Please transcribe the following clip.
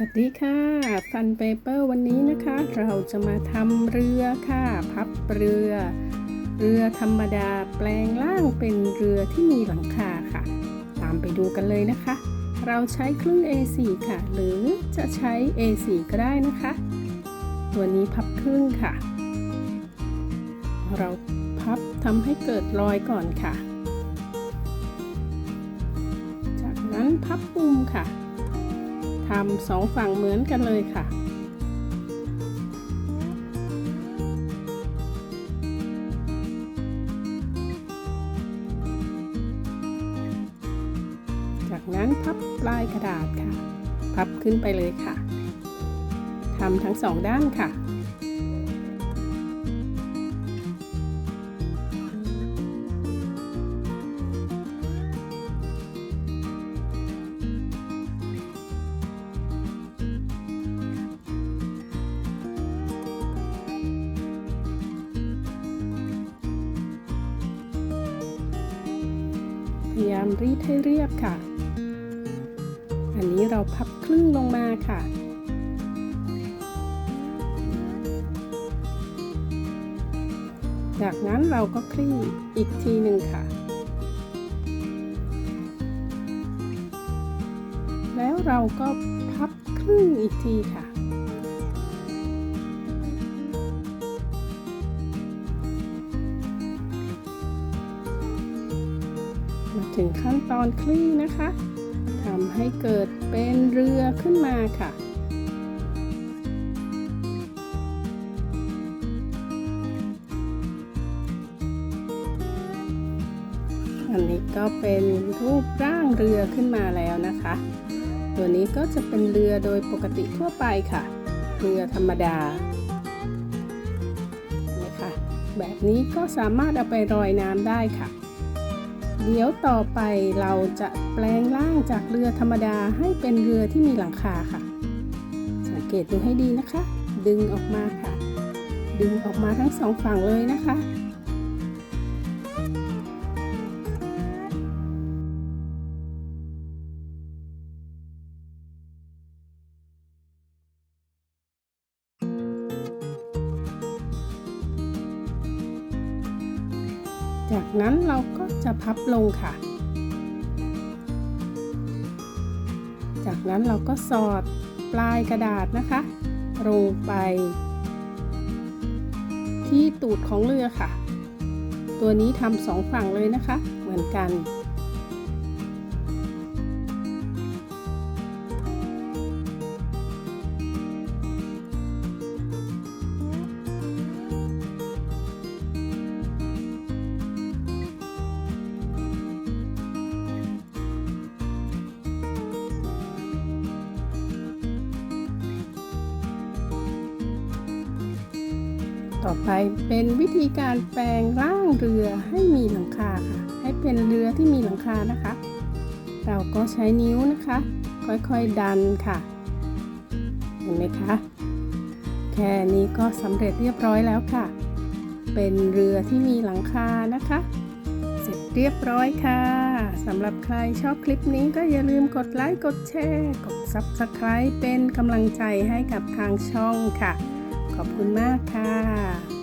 สวัสดีค่ะฟันเปเปอร์วันนี้นะคะ เราจะมาทำเรือค่ะ พับเรือ เรือธรรมดาแปลงร่างเป็นเรือที่มีหลังคาค่ะ ตามไปดูกันเลยนะคะ เราใช้ครึ่ง A4 ค่ะ หรือจะใช้ A4 ก็ได้นะคะ ตัวนี้พับครึ่งค่ะ เราพับทำให้เกิดรอยก่อนค่ะ จากนั้นพับมุมค่ะ ทำสองฝั่งเหมือนกันเลยค่ะ จากนั้นพับปลายกระดาษค่ะ พับขึ้นไปเลยค่ะทำทั้งสองด้านค่ะ ยายามรีดให้เรียบค่ะ อันนี้เราพับครึ่งลงมาค่ะจากนั้นเราก็คลี่อีกทีหนึ่งค่ะ แล้วเราก็พับครึ่งอีกทีค่ะ ถึงขั้นตอนคลี่นะคะทำให้เกิดเป็นเรือขึ้นมาค่ะอันนี้ก็เป็นรูปร่างเรือขึ้นมาแล้วนะคะ ตัวนี้ก็จะเป็นเรือโดยปกติทั่วไปค่ะ เรือธรรมดานะคะแบบนี้ก็สามารถเอาไปรอยน้ำได้ค่ะ เดี๋ยวต่อไปเราจะแปลงร่างจากเรือธรรมดาให้เป็นเรือที่มีหลังคาค่ะ สังเกตดูให้ดีนะคะ ดึงออกมาค่ะ ดึงออกมาทั้งสองฝั่งเลยนะคะ จากนั้นเราก็จะพับลงค่ะ จากนั้นเราก็สอดปลายกระดาษนะคะลงไป ที่ตูดของเรือค่ะ ตัวนี้ทำสองฝั่งเลยนะคะ เหมือนกัน ต่อไปเป็นวิธีการแปลงร่างเรือให้มีหลังคาค่ะ ให้เป็นเรือที่มีหลังคานะคะ เราก็ใช้นิ้วนะคะ ค่อยๆดันค่ะ เห็นไหมคะแค่นี้ก็สำเร็จเรียบร้อยแล้วค่ะ เป็นเรือที่มีหลังคานะคะ เสร็จเรียบร้อยค่ะสำหรับใครชอบคลิปนี้ก็อย่าลืมกดไลค์กดแชร์ กด Subscribe เป็นกำลังใจให้กับทางช่องค่ะ ขอบคุณมากค่ะ